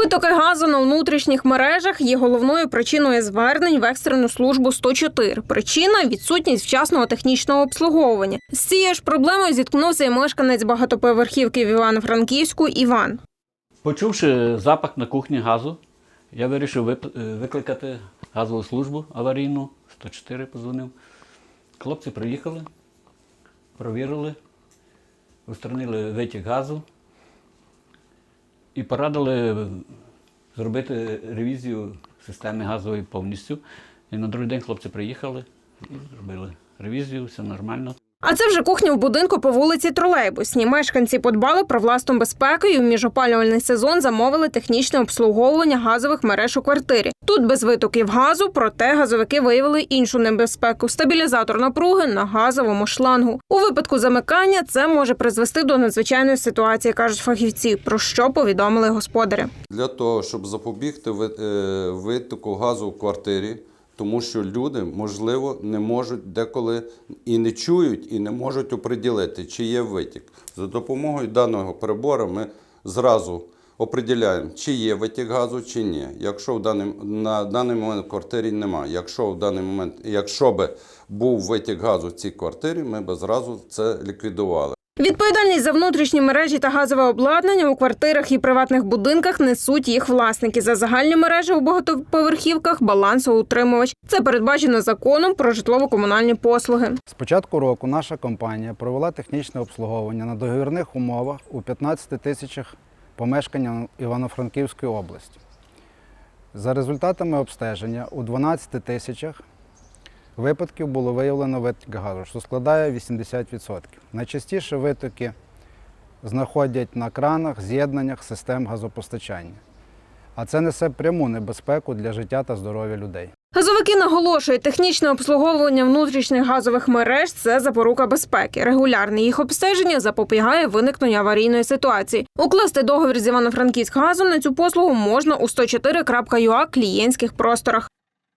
Витоки газу на внутрішніх мережах є головною причиною звернень в екстрену службу 104. Причина відсутність вчасного технічного обслуговування. З цією ж проблемою зіткнувся і мешканець багатоповерхівки в Івано-Франківську Іван. Почувши запах на кухні газу, я вирішив е, викликати газову службу аварійну, 104 позвонив. Хлопці приїхали, провірили, устранили витік газу і порадили зробити ревізію системи газової повністю. І на другий день хлопці приїхали і зробили ревізію, все нормально. А це вже кухня в будинку по вулиці Тролейбусній. Мешканці подбали про власну безпеку і в міжопалювальний сезон замовили технічне обслуговування газових мереж у квартирі. Тут без витоків газу, проте газовики виявили іншу небезпеку стабілізатор напруги на газовому шлангу. У випадку замикання це може призвести до надзвичайної ситуації, кажуть фахівці. Про що повідомили господарі. для того, щоб запобігти е, витоку газу в квартирі, тому що люди, можливо, не можуть деколи і не чують, і не можуть оприділити, чи є витік. За допомогою даного прибору ми зразу оприділяємо, чи є витік газу, чи ні. Якщо в даний, на даний момент в квартирі немає, якщо в даний момент, якщо би був витік газу в цій квартирі, ми б зразу це ліквідували. Відповідальність за внутрішні мережі та газове обладнання у квартирах і приватних будинках несуть їх власники. За загальні мережі у багатоповерхівках балансоутримувач. Це передбачено законом про житлово-комунальні послуги. З початку року наша компанія провела технічне обслуговування на договірних умовах у 15 тисячах помешкань Івано-Франківської області. За результатами обстеження у 12 тисячах випадків було виявлено витік газу, що складає 80%. Найчастіше витоки знаходять на кранах, з'єднаннях систем газопостачання. А це несе пряму небезпеку для життя та здоров'я людей. Газовики наголошують, технічне обслуговування внутрішніх газових мереж це запорука безпеки. Регулярне їх обстеження запобігає виникненню аварійної ситуації. Укласти договір з Івано-Франківськ газом на цю послугу можна у 104.ua клієнтських просторах.